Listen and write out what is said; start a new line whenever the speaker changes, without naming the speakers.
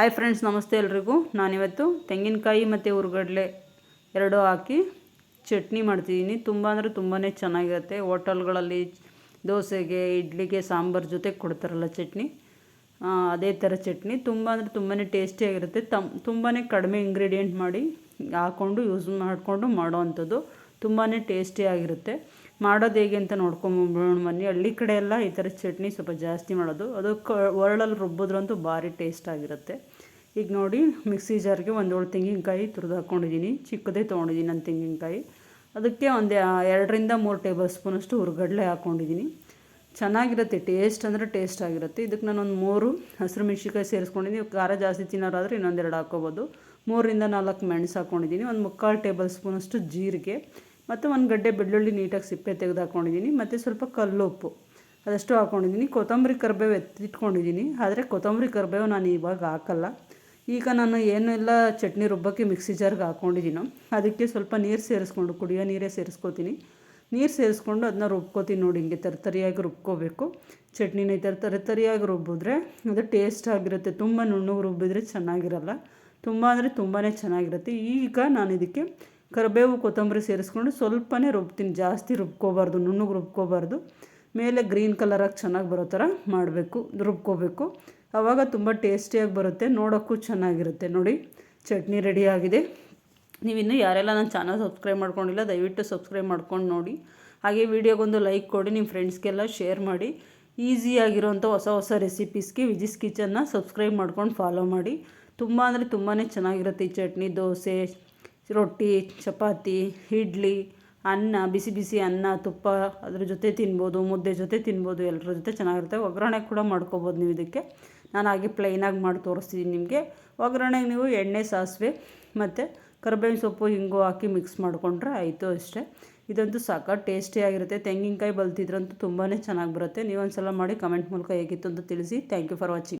Hi friends ನಮಸ್ತೆ ಎಲ್ರಿಗೂ. ನಾನಿವತ್ತು ತೆಂಗಿನಕಾಯಿ ಮತ್ತು ಹುರ್ಗಡ್ಲೆ ಎರಡೂ ಹಾಕಿ ಚಟ್ನಿ ಮಾಡ್ತಿದ್ದೀನಿ. ತುಂಬ ಅಂದರೆ ತುಂಬಾ ಚೆನ್ನಾಗಿರುತ್ತೆ. ಹೋಟೆಲ್ಗಳಲ್ಲಿ ದೋಸೆಗೆ, ಇಡ್ಲಿಗೆ, ಸಾಂಬಾರು ಜೊತೆ ಕೊಡ್ತಾರಲ್ಲ ಚಟ್ನಿ. ಅದೇ ಥರ ಚಟ್ನಿ. ತುಂಬ ಅಂದರೆ ತುಂಬಾ ಟೇಸ್ಟಿಯಾಗಿರುತ್ತೆ ತಮ್ ತುಂಬಾ ಕಡಿಮೆ ಇಂಗ್ರೀಡಿಯೆಂಟ್ ಮಾಡಿ ಹಾಕ್ಕೊಂಡು ಯೂಸ್ ಮಾಡಿಕೊಂಡು ಮಾಡೋವಂಥದ್ದು. ತುಂಬಾ ಟೇಸ್ಟಿಯಾಗಿರುತ್ತೆ ಮಾಡೋದು ಹೇಗೆ ಅಂತ ನೋಡ್ಕೊಂಬೋಣ ಬನ್ನಿ ಹಳ್ಳಿ ಕಡೆ ಎಲ್ಲ ಈ ಥರ ಚಟ್ನಿ ಸ್ವಲ್ಪ ಜಾಸ್ತಿ ಮಾಡೋದು. ಅದು ಕ ಒರಳಲ್ಲಿ ರುಬ್ಬಿದ್ರಂತೂ ಭಾರಿ ಟೇಸ್ಟ್ ಆಗಿರುತ್ತೆ. ಈಗ ನೋಡಿ, ಮಿಕ್ಸಿ ಜಾರ್ಗೆ ಒಂದು ತೆಂಗಿನಕಾಯಿ ತುರಿದು ಹಾಕ್ಕೊಂಡಿದ್ದೀನಿ ಚಿಕ್ಕದೇ ತೊಗೊಂಡಿದ್ದೀನಿ ನಾನು ತೆಂಗಿನಕಾಯಿ. ಅದಕ್ಕೆ ಒಂದು ಎರಡರಿಂದ ಮೂರು ಟೇಬಲ್ ಸ್ಪೂನಷ್ಟು ಹುರ್ಗಡ್ಲೆ ಹಾಕ್ಕೊಂಡಿದ್ದೀನಿ ಚೆನ್ನಾಗಿರುತ್ತೆ, ಟೇಸ್ಟ್ ಅಂದರೆ ಟೇಸ್ಟ್ ಆಗಿರುತ್ತೆ. ಇದಕ್ಕೆ ಒಂದು ಮೂರು ಹಸಿರು ಮೆಣ್ಸಿನ್ಕಾಯಿ ಸೇರಿಸ್ಕೊಂಡಿದ್ದೀನಿ ಖಾರ ಜಾಸ್ತಿ ತಿನ್ನೋರಾದರೆ ಇನ್ನೊಂದೆರಡು ಹಾಕ್ಕೋಬೋದು. ಮೂರರಿಂದ ನಾಲ್ಕು ಮೆಣಸು ಹಾಕ್ಕೊಂಡಿದ್ದೀನಿ ಒಂದು ಮುಕ್ಕಾಲು ಟೇಬಲ್ ಸ್ಪೂನಷ್ಟು ಜೀರಿಗೆ. ಮತ್ತು ಒಂದು ಗಡ್ಡೆ ಬೆಳ್ಳುಳ್ಳಿ ನೀಟಾಗಿ ಸಿಪ್ಪೆ ತೆಗೆದು ಹಾಕ್ಕೊಂಡಿದ್ದೀನಿ ಮತ್ತು ಸ್ವಲ್ಪ ಕಲ್ಲು ಉಪ್ಪು ಅದಷ್ಟು ಹಾಕ್ಕೊಂಡಿದ್ದೀನಿ ಕೊತ್ತಂಬರಿ ಕರ್ಬೇವು ಎತ್ತಿಟ್ಕೊಂಡಿದ್ದೀನಿ ಆದರೆ ಕೊತ್ತಂಬರಿ ಕರ್ಬೇವು ನಾನು ಇವಾಗ ಹಾಕಲ್ಲ. ಈಗ ನಾನು ಏನೆಲ್ಲ ಚಟ್ನಿ ರುಬ್ಬಕ್ಕೆ ಮಿಕ್ಸಿ ಜಾರ್ಗೆ ಹಾಕ್ಕೊಂಡಿದ್ದೀನೋ ಅದಕ್ಕೆ ಸ್ವಲ್ಪ ನೀರು ಸೇರಿಸ್ಕೊಂಡು, ಕುಡಿಯೋ ನೀರೇ ಸೇರಿಸ್ಕೊತೀನಿ. ನೀರು ಸೇರಿಸ್ಕೊಂಡು ಅದನ್ನ ರುಬ್ಕೋತೀನಿ ನೋಡಿ, ಹಿಂಗೆ ತರಿತರಿಯಾಗಿ ರುಬ್ಕೋಬೇಕು. ಚಟ್ನಿನ ಈ ಥರ ತರಿತರಿಯಾಗಿ ರುಬ್ಬಿದ್ರೆ ಅದು ಟೇಸ್ಟ್ ಆಗಿರುತ್ತೆ. ತುಂಬ ನುಣ್ಣಗೆ ರುಬ್ಬಿದ್ರೆ ಚೆನ್ನಾಗಿರಲ್ಲ. ತುಂಬ ಅಂದರೆ ತುಂಬಾ ಚೆನ್ನಾಗಿರುತ್ತೆ. ಈಗ ನಾನು ಇದಕ್ಕೆ ಕರಿಬೇವು ಕೊತ್ತಂಬರಿ ಸೇರಿಸ್ಕೊಂಡು ಸ್ವಲ್ಪನೇ ರುಬ್ತೀನಿ. ಜಾಸ್ತಿ ರುಬ್ಕೋಬಾರ್ದು, ನುಣ್ಣಗೆ ರುಬ್ಕೋಬಾರ್ದು. ಮೇಲೆ ಗ್ರೀನ್ ಕಲರಾಗಿ ಚೆನ್ನಾಗಿ ಬರೋ ಥರ ಮಾಡಬೇಕು, ರುಬ್ಕೋಬೇಕು. ಆವಾಗ ತುಂಬ ಟೇಸ್ಟಿಯಾಗಿ ಬರುತ್ತೆ, ನೋಡೋಕ್ಕೂ ಚೆನ್ನಾಗಿರುತ್ತೆ. ನೋಡಿ, ಚಟ್ನಿ ರೆಡಿಯಾಗಿದೆ ನೀವಿನ್ನೂ ಯಾರೆಲ್ಲ ನನ್ನ ಚಾನಲ್ ಸಬ್ಸ್ಕ್ರೈಬ್ ಮಾಡ್ಕೊಂಡಿಲ್ಲ, ದಯವಿಟ್ಟು ಸಬ್ಸ್ಕ್ರೈಬ್ ಮಾಡ್ಕೊಂಡು ನೋಡಿ. ಹಾಗೆ ವಿಡಿಯೋಗೊಂದು ಲೈಕ್ ಕೊಡಿ, ನಿಮ್ಮ ಫ್ರೆಂಡ್ಸ್ಗೆಲ್ಲ ಶೇರ್ ಮಾಡಿ. ಈಸಿಯಾಗಿರೋಂಥ ಹೊಸ ಹೊಸ ರೆಸಿಪೀಸ್ಗೆ ವಿಜಿಸ್ ಕಿಚನ್ನ ಸಬ್ಸ್ಕ್ರೈಬ್ ಮಾಡ್ಕೊಂಡು ಫಾಲೋ ಮಾಡಿ. ತುಂಬ ಅಂದರೆ ತುಂಬಾ ಚೆನ್ನಾಗಿರುತ್ತೆ ಈ ಚಟ್ನಿ, ದೋಸೆ ರೊಟ್ಟಿ, ಚಪಾತಿ, ಇಡ್ಲಿ, ಅನ್ನ, ಬಿಸಿ ಬಿಸಿ ಅನ್ನ, ತುಪ್ಪ, ಅದ್ರ ಜೊತೆ ತಿನ್ಬೋದು, ಮುದ್ದೆ ಜೊತೆ ತಿನ್ಬೋದು, ಎಲ್ಲರ ಜೊತೆ ಚೆನ್ನಾಗಿರುತ್ತೆ. ಒಗ್ಗರಣೆ ಕೂಡ ಮಾಡ್ಕೊಬೋದು ನೀವು ಇದಕ್ಕೆ. ನಾನು ಹಾಗೆ ಪ್ಲೈನಾಗಿ ಮಾಡಿ ತೋರಿಸ್ತೀನಿ ನಿಮಗೆ. ಒಗ್ಗರಣೆಗೆ ನೀವು ಎಣ್ಣೆ, ಸಾಸಿವೆ ಮತ್ತು ಕರ್ಬೇವಿನ ಸೊಪ್ಪು ಹಿಂಗು ಹಾಕಿ ಮಿಕ್ಸ್ ಮಾಡಿಕೊಂಡ್ರೆ ಆಯಿತು ಅಷ್ಟೇ. ಇದಂತೂ ಸಾಕಾಗಿ ಟೇಸ್ಟಿಯಾಗಿರುತ್ತೆ ತೆಂಗಿನಕಾಯಿ ಬಲ್ತಿದ್ರಂತೂ ತುಂಬಾ ಚೆನ್ನಾಗಿ ಬರುತ್ತೆ. ನೀವೊಂದು ಸಲ ಮಾಡಿ ಕಮೆಂಟ್ ಮೂಲಕ ಹೇಗಿತ್ತು ಅಂತ ತಿಳಿಸಿ. Thank you for watching